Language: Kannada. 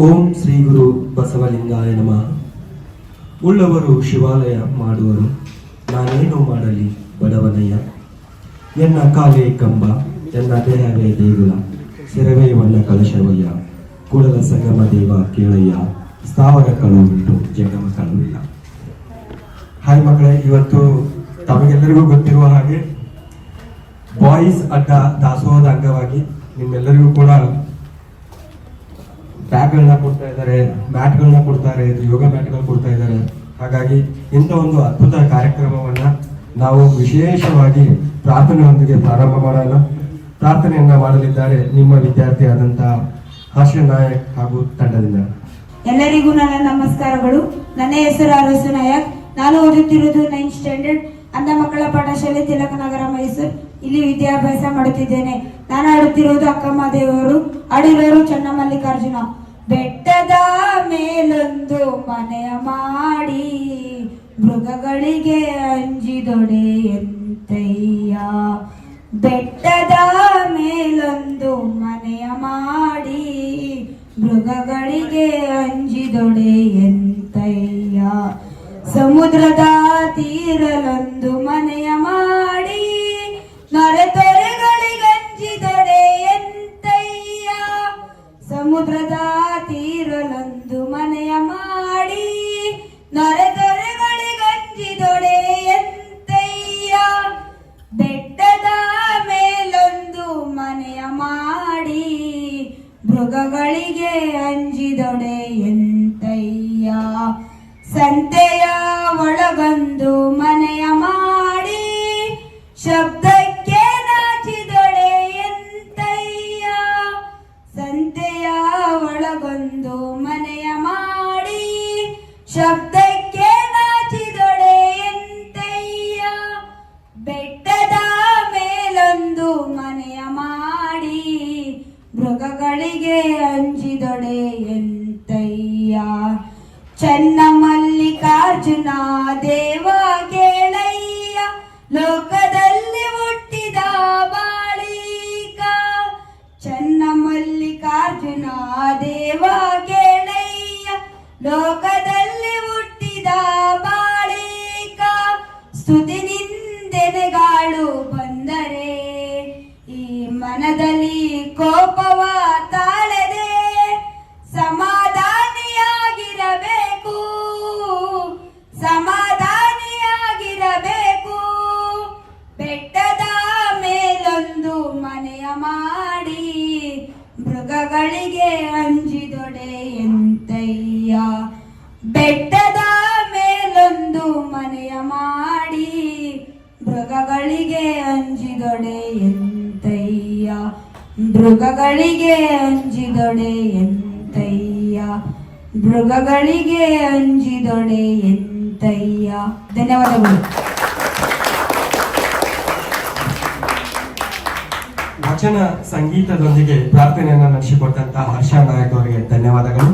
ಓಂ ಶ್ರೀ ಗುರು ಬಸವಲಿಂಗಾಯ ನಮಃ. ಉಳ್ಳವರು ಶಿವಾಲಯ ಮಾಡುವರು, ನಾನೇನು ಮಾಡಲಿ ಬಡವನಯ್ಯ? ಎನ್ನ ಕಾಲೇ ಕಂಬ, ಎನ್ನ ದೇಹವೇ ದೇಗುಲ, ಸಿರವೇ ವಣ್ಣ ಕಲಶವಯ್ಯ ಕುಳದ ಸಂಗಮ ದೇವ ಕೇಳಯ್ಯ, ಸ್ಥಾವರ ಕಳುವುಂಟು ಜಂಗಮ ಕಳುವಿಲ್ಲ ಹಾಯ್ ಮಕ್ಕಳೇ, ಇವತ್ತು ತಮಗೆಲ್ಲರಿಗೂ ಗೊತ್ತಿರುವ ಹಾಗೆ ಬಾಯ್ಸ್ ಅಡ್ಡ ದಾಸೋಹದ ಅಂಗವಾಗಿ ನಿಮ್ಮೆಲ್ಲರಿಗೂ ಕೂಡ ಬ್ಯಾಗ್ಗಳನ್ನ ಕೊಡ್ತಾ ಇದ್ದಾರೆ, ಮ್ಯಾಟ್ಗಳನ್ನ ಕೊಡ್ತಾರೆ ಯೋಗ ಮ್ಯಾಟ್ಗಳನ್ನ ಕೊಡ್ತಾ ಇದ್ದಾರೆ. ಹಾಗಾಗಿ ಇಂಥ ಒಂದು ಅದ್ಭುತ ಕಾರ್ಯಕ್ರಮವನ್ನ ನಾವು ವಿಶೇಷವಾಗಿ ಪ್ರಾರ್ಥನೆಯೊಂದಿಗೆ ಪ್ರಾರಂಭ ಮಾಡೋಣ. ಪ್ರಾರ್ಥನೆಯನ್ನ ಮಾಡಲಿದ್ದಾರೆ ನಿಮ್ಮ ವಿದ್ಯಾರ್ಥಿ ಆದಂತ ಹರ್ಷ ನಾಯಕ್ ಹಾಗೂ ತಂಡದಿಂದ. ಎಲ್ಲರಿಗೂ ನನ್ನ ನಮಸ್ಕಾರಗಳು. ನನ್ನ ಹೆಸರು ಅರಸು ನಾಯಕ್. ನಾನು ಓದುತ್ತಿರುವುದು ನೈನ್ತ್ ಸ್ಟ್ಯಾಂಡರ್ಡ್ ಅಂಧ ಮಕ್ಕಳ ಪಾಠಶಾಲೆ ತಿಲಕ ನಗರ, ಮೈಸೂರು. ಇಲ್ಲಿ ವಿದ್ಯಾಭ್ಯಾಸ ಮಾಡುತ್ತಿದ್ದೇನೆ. ನಾನು ಆಡುತ್ತಿರುವುದು ಅಕ್ಕಮ್ಮ ದೇವರು ಆಡಿರೋರು ಚನ್ನಮಲ್ಲಿಕಾರ್ಜುನ. ಬೆಟ್ಟದ ಮೇಲೊಂದು ಮನೆಯ ಮಾಡಿ ಮೃಗಗಳಿಗೆ ಅಂಜಿದೊಡೆ ಎಂತಯ್ಯ ಬೆಟ್ಟದ ಮೇಲೊಂದು ಮನೆಯ ಮಾಡಿ ಮೃಗಗಳಿಗೆ ಅಂಜಿದೊಡೆ ಎಂತಯ್ಯ ಸಮುದ್ರದ ತೀರಲೊಂದು ಮನೆಯ ಮಾಡಿ ನರೆತೊರೆಗಳಿಗಂಜಿದೊಡೆ ಎಂತಯ್ಯ ಸಮುದ್ರದ ಮೃಗಗಳಿಗೆ ಅಂಜಿದೊಡೆ ಎಂತಯ್ಯ? ಸಂತೆಯ ಒಳಗೊಂದು ಮನೆಯ ಮಾಡಿ ಶಬ್ದಕ್ಕೆ ನಾಚಿದೊಡೆ ಎಂತಯ್ಯ? ಸಂತೆಯ ಒಳಗೊಂದು ಮನೆಯ ಮಾಡಿ ಶಬ್ದಕ್ಕೆ ಮೃಗಗಳಿಗೆ ಅಂಜಿದೊಡೆ ಎಂತಯ್ಯ? ಚೆನ್ನ ಮಲ್ಲಿಕಾರ್ಜುನ ದೇವ ಕೇಳಯ್ಯ, ಲೋಕದಲ್ಲಿ ಹುಟ್ಟಿದ ಬಾಳಿಕ ಚೆನ್ನ ಮಲ್ಲಿಕಾರ್ಜುನ ದೇವ ಕೇಳಯ್ಯ ಲೋಕದಲ್ಲಿ ಮೃಗಗಳಿಗೆ ಅಂಜಿದೊಡೆ ಎಂತಯ್ಯ? ಬೆಟ್ಟದ ಮೇಲೊಂದು ಮನೆಯ ಮಾಡಿ ಮೃಗಗಳಿಗೆ ಅಂಜಿದೊಡೆ ಎಂತಯ್ಯ? ಮೃಗಗಳಿಗೆ ಅಂಜಿದೊಡೆ ಎಂತಯ್ಯ? ಮೃಗಗಳಿಗೆ ಅಂಜಿದೊಡೆ ಎಂತಯ್ಯ? ಧನ್ಯವಾದಗಳು. ವಚನ ಸಂಗೀತದೊಂದಿಗೆ ಪ್ರಾರ್ಥನೆಯನ್ನು ನಡೆಸಿಕೊಟ್ಟಂತಹ ಹರ್ಷ ನಾಯಕ್ ಅವರಿಗೆ ಧನ್ಯವಾದಗಳು.